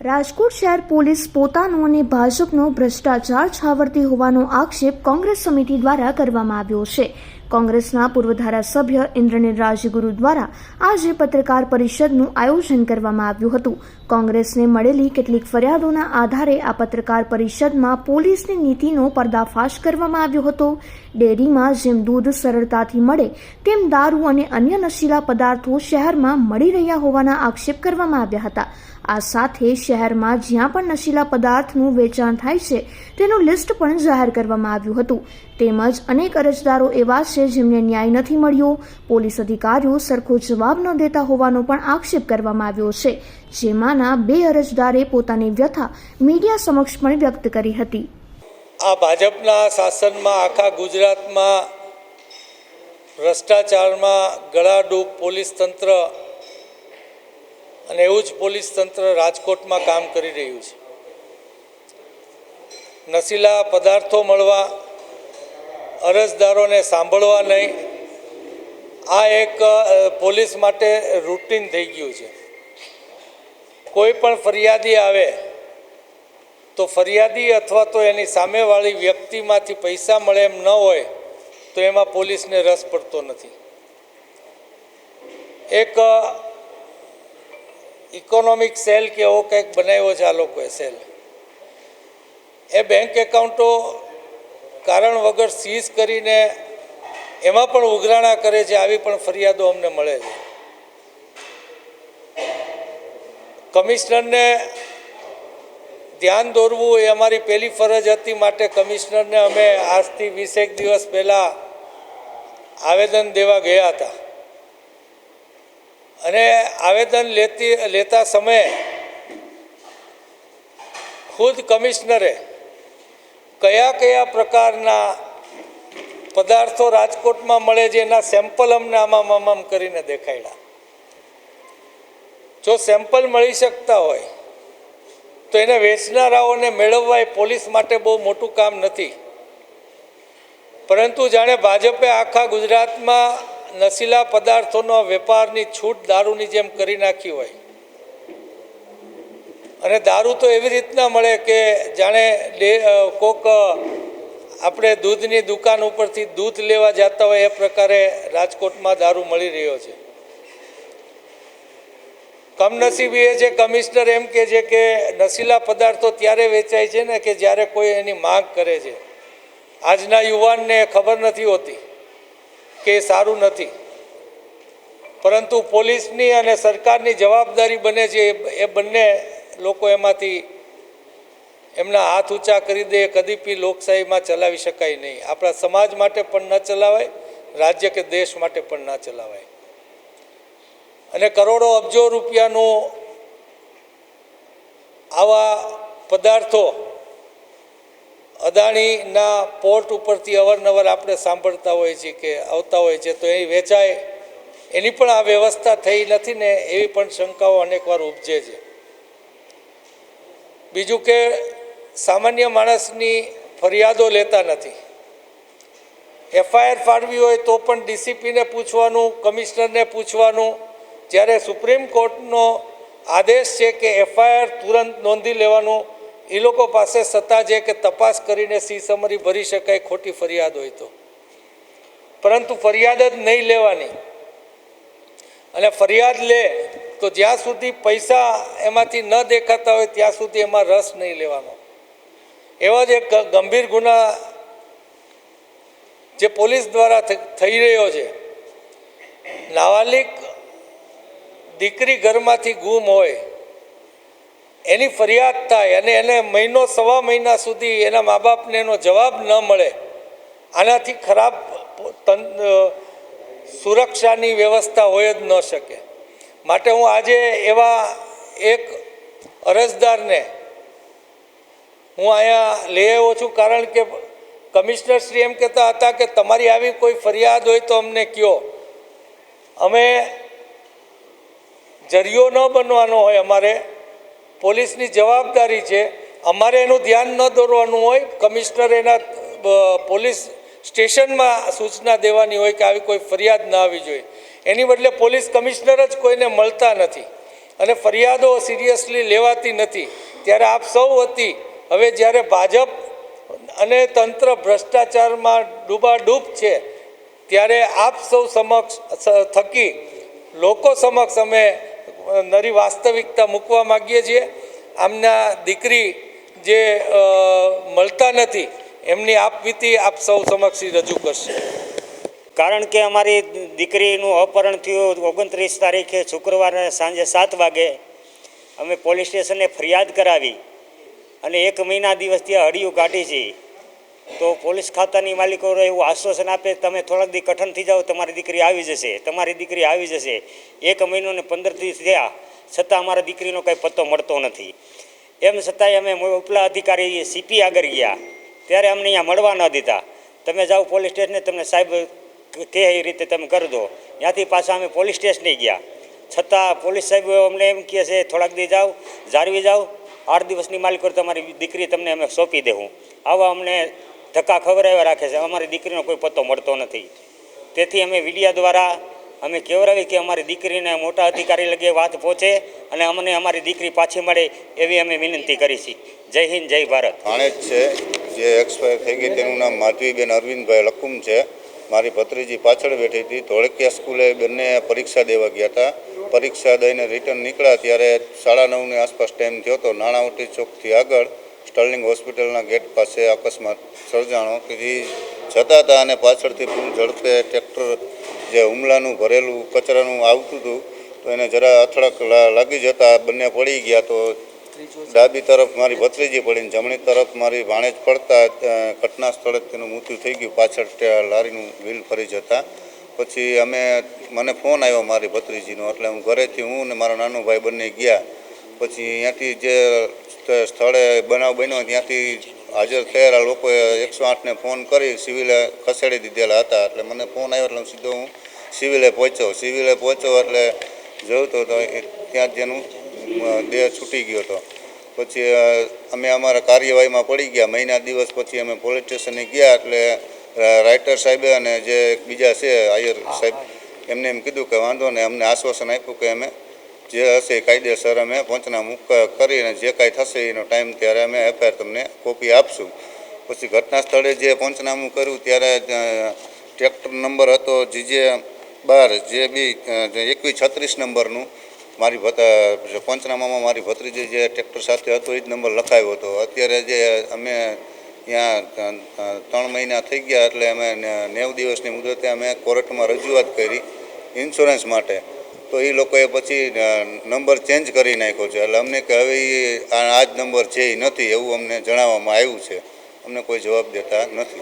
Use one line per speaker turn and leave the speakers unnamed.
રાજકોટ શહેર પોલીસ પોતાનો અને ભાજપનો ભ્રષ્ટાચાર છાવરતી હોવાનો આક્ષેપ કોંગ્રેસ સમિતિ દ્વારા કરવામાં આવ્યો છે. કોંગ્રેસના પૂર્વ ધારાસભ્ય ઇન્દ્રનીલ રાજગુરુ દ્વારા આજે પત્રકાર પરિષદનું આયોજન કરવામાં આવ્યું હતું. કોંગ્રેસને મળેલી કેટલીક ફરિયાદોના આધારે આ પત્રકાર પરિષદમાં પોલીસની નીતિનો પર્દાફાશ કરવામાં આવ્યો હતો. ડેરીમાં જેમ દૂધ સરળતાથી મળે, તેમ દારૂ અને અન્ય નશીલા પદાર્થો શહેરમાં મળી રહ્યા હોવાના આક્ષેપ કરવામાં આવ્યા હતા. આ સાથે શહેરમાં જ્યાં પણ નશીલા પદાર્થનું વેચાણ થાય છે, તેનું લિસ્ટ પણ જાહેર કરવામાં આવ્યું હતું. તેમજ અનેક અરજદારો એવા છે જેમને ન્યાય નથી મળ્યો. પોલીસ અધિકારીઓ સરખો જવાબ ન દેતા હોવાનો પણ આક્ષેપ કરવામાં આવ્યો છે, જેમાંના બે અરજદારે પોતાની વ્યથા મીડિયા સમક્ષ પણ વ્યક્ત કરી હતી.
આ ભાજપના શાસનમાં આખા ગુજરાતમાં ભ્રષ્ટાચારમાં ગળાડૂબ પોલીસ તંત્ર અને એવું જ પોલીસ તંત્ર રાજકોટમાં કામ કરી રહ્યું છે. નશીલા પદાર્થો મળવા, અરજદારોને સાંભળવા નહીં, આ એક પોલીસ માટે રૂટીન થઈ ગયું છે. કોઈ પણ ફરિયાદી આવે, તો ફરિયાદી અથવા તો એની સામેવાળી વ્યક્તિમાંથી પૈસા મળે એમ ન હોય, તો એમાં પોલીસને રસ પડતો નથી. એક ઇકોનોમિક સેલ કે એવો કંઈક બનાવ્યો છે આ લોકોએ સેલ એ બેંક એકાઉન્ટો કારણ વગર સીઝ કરીને એમાં પણ ઉઘરાણા કરે છે, આવી પણ ફરિયાદો અમને મળે છે. કમિશનરને ધ્યાન દોરવું એ અમારી પહેલી ફરજ હતી માટે કમિશનરને અમે આજથી વીસેક દિવસ પહેલાં આવેદન દેવા ગયા હતા. અને આવેદન લેતી લેતા સમયે ખુદ કમિશનરે કયા કયા પ્રકારના પદાર્થો રાજકોટમાં મળે છે એના સેમ્પલ અમને આમામ આમામ કરીને દેખાડ્યા જો સેમ્પલ મળી શકતા હોય, તો એને વેચનારાઓને મેળવવા એ પોલીસ માટે બહુ મોટું કામ નથી. પરંતુ જાણે ભાજપે આખા ગુજરાતમાં નશીલા પદાર્થોનો વેપારની છૂટ દારૂની જેમ કરી નાખી હોય. અને દારૂ તો એવી રીતના મળે કે જાણે કોક આપણે દૂધની દુકાન ઉપરથી દૂધ લેવા જતા હોય એ પ્રકારે રાજકોટમાં દારૂ મળી રહ્યો છે. કમનસીબી એ છે, કમિશનર એમ કે છે કે નશીલા પદાર્થો ત્યારે વેચાય છે ને કે જ્યારે કોઈ એની માંગ કરે છે. આજના યુવાનને ખબર નથી હોતી. કે સારું નથી. પરંતુ પોલીસની અને સરકારની જવાબદારી બને છે, એ- બંને લોકો એમાંથી એમના હાથ ઊંચા કરી દે, કદીપી લોકશાહીમાં ચલાવી શકાય નહીં. આપણા સમાજ માટે પણ ન ચલાવાય, રાજ્ય કે દેશ માટે પણ ના ચલાવાય. અને કરોડો અબજો રૂપિયાનું આવા પદાર્થો અદાણીના પોર્ટ ઉપરથી અવારનવાર આપણે સાંભળતા હોઈએ છીએ કે આવતા હોય છે, તો એ વેચાય. એની પણ આ વ્યવસ્થા થઈ નથી ને એવી પણ શંકાઓ અનેકવાર ઉપજે છે. બીજું કે સામાન્ય માણસની ફરિયાદો લેતા નથી. એફઆઈઆર ફાળવી હોય તો પણ ડીસીપીને પૂછવાનું, કમિશનરને પૂછવાનું. જ્યારે સુપ્રીમ કોર્ટનો આદેશ છે કે એફઆઈઆર તુરંત નોંધી લેવાનું એ લોકો પાસે સત્તા છે કે તપાસ કરીને સી સમરી ભરી શકાય, ખોટી ફરિયાદ હોય તો. પરંતુ ફરિયાદ જ નહીં લેવાની. અને ફરિયાદ લે તો જ્યાં સુધી પૈસા એમાંથી ન દેખાતા હોય, ત્યાં સુધી એમાં રસ નહીં લેવાનો. એવા જ એક ગંભીર ગુના જે પોલીસ દ્વારા થઈ રહ્યો છે. નાવાલિક દીકરી ઘરમાંથી ગુમ હોય એની ફરિયાદ થાય અને એને મહિનો, સવા મહિના સુધી એના મા બાપને એનો જવાબ ન મળે. આનાથી ખરાબ સુરક્ષાની વ્યવસ્થા હોય જ ન શકે. માટે હું આજે એવા એક અરજદારને, હું અહીંયા લઈ આવ્યો છું કારણ કે કમિશનર શ્રી એમ કહેતા હતા કે તમારી આવી કોઈ ફરિયાદ હોય તો અમને કહો અમે જરિયો ન બનવાનો હોય અમારે. પોલીસની જવાબદારી છે. અમારે એનું ધ્યાન ન દોરવાનું હોય, કમિશનર એના પોલીસ સ્ટેશનમાં સૂચના દેવાની હોય કે આવી કોઈ ફરિયાદ ન આવી જોઈએ. એની બદલે પોલીસ કમિશનર જ કોઈને મળતા નથી અને ફરિયાદો સિરિયસલી લેવાતી નથી. ત્યારે આપ સૌ હતી. હવે જ્યારે ભાજપ અને તંત્ર ભ્રષ્ટાચારમાં ડૂબાડૂબ છે, ત્યારે આપ સૌ સમક્ષ થકી, લોકો સમક્ષ અમે નરી વાસ્તવિકતા મૂકવા માગીએ છીએ. આમના દીકરી જે મળતા નથી, એમની આપવીતી આપ સૌ સમક્ષ રજૂ કરશે.
કારણ કે અમારી દીકરીનું અપહરણ થયું ઓગણત્રીસ તારીખે શુક્રવારે સાંજે સાત વાગે અમે પોલીસ સ્ટેશને ફરિયાદ કરાવી અને એક મહિના દિવસથી હડિયું કાઢી છે. તો પોલીસ ખાતાની માલિકો એવું આશ્વાસન આપે, તમે થોડાક દી કઠણ થઈ જાઓ, તમારી દીકરી આવી જશે, તમારી દીકરી આવી જશે. એક મહિનો ને પંદર દિવસ થયા, છતાં અમારા દીકરીનો કંઈ પત્તો મળતો નથી. એમ છતાંય અમે ઉપલા અધિકારી સીપી આગળ ગયા. ત્યારે અમને અહીંયા મળવા ન દીધા. તમે જાઓ પોલીસ સ્ટેશને, તમને સાહેબ કે એ રીતે તમે કરી દો. ત્યાંથી પાછા અમે પોલીસ સ્ટેશને ગયા. છતાં પોલીસ સાહેબ અમને એમ કહે છે, થોડાક દી જાઓ, જાળવી જાઓ. આઠ દિવસની માલિકો તમારી દીકરી તમને અમે સોંપી દેવું આવા અમને ધક્કા ખવડાવ્યા રાખે છે. અમારી દીકરીનો કોઈ પત્તો મળતો નથી. તેથી અમે વિડિયા દ્વારા અમે કહેવરાવી કે અમારી દીકરીને મોટા અધિકારી લગે વાત પહોંચે અને અમને અમારી દીકરી પાછી મળે એવી અમે વિનંતી કરી છે. જય હિન્દ, જય ભારત.
ભાણેજ છે, જે એક્સપાયર થઈ ગઈ તેનું નામ માધવીબેન અરવિંદભાઈ લકુમ છે. મારી ભત્રીજી પાછળ બેઠી હતી. ધોળકિયા સ્કૂલે બંને પરીક્ષા દેવા ગયા હતા. પરીક્ષા દઈને રિટર્ન નીકળ્યા ત્યારે સાડા નવની આસપાસ ટાઈમ થયો હતો નાણાવટી ચોકથી આગળ સ્ટર્લિંગ હોસ્પિટલના ગેટ પાસે અકસ્માત સર્જાણો. કે જે જતા હતા અને પાછળથી ફૂલ ઝડપે ટ્રેક્ટર જે હુમલાનું ભરેલું કચરાનું આવતું હતું, તો એને જરા અથડક લાગી જતા બંને પડી ગયા તો ડાબી તરફ મારી ભત્રીજી પડીને જમણી તરફ મારી ભાણેજ પડતા ઘટના સ્થળે તેનું મૃત્યુ થઈ ગયું. પાછળ લારીનું વ્હીલ ફરી જતા. પછી અમે, મને ફોન આવ્યો મારી ભત્રીજીનો, એટલે હું ઘરેથી હું ને મારો નાનો ભાઈ બંને ગયા. પછી અહીંયાથી જે સ્થળે બનાવ બન્યો ત્યાંથી હાજર થયેલા લોકોએ એકસો આઠને ફોન કરી સિવિલે ખસેડી દીધેલા હતા. એટલે મને ફોન આવ્યો એટલે સીધો હું સિવિલે પહોંચ્યો. સિવિલે પહોંચ્યો એટલે જોયું તો ત્યાં જેનું દેહ છૂટી ગયો હતો. પછી અમે અમારા કાર્યવાહીમાં પડી ગયા. મહિના દિવસ પછી અમે પોલીસ સ્ટેશને ગયા એટલે રાઇટર સાહેબે અને જે બીજા છે, આયર સાહેબ, એમને એમ કીધું કે વાંધો ને અમને આશ્વાસન આપ્યું કે અમે જે હશે કાયદેસર અમે પંચનામું કરીને જે કાંઈ થશે એનો ટાઈમ ત્યારે અમે એફઆઈઆર તમને કોપી આપશું. પછી ઘટના સ્થળે જે પંચનામું કર્યું ત્યારે ટ્રેક્ટર નંબર હતો જીજે બાર, જે બી એકવીસ છત્રીસ નંબરનું, મારી ભત પંચનામામાં મારી ભત્રીજી જે ટ્રેક્ટર સાથે હતો, એ જ નંબર લખાયો હતો. અત્યારે જે અમે ત્યાં ત્રણ મહિના થઈ ગયા એટલે અમે નેવ દિવસની મુદતે અમે કોર્ટમાં રજૂઆત કરી, ઇન્સ્યોરન્સ માટે. તો એ લોકોએ પછી નંબર ચેન્જ કરી નાખ્યો છે. એટલે અમને કે હવે આ જ નંબર છે એ નથી, એવું અમને જણાવવામાં આવ્યું છે. અમને કોઈ જવાબ દેતા નથી.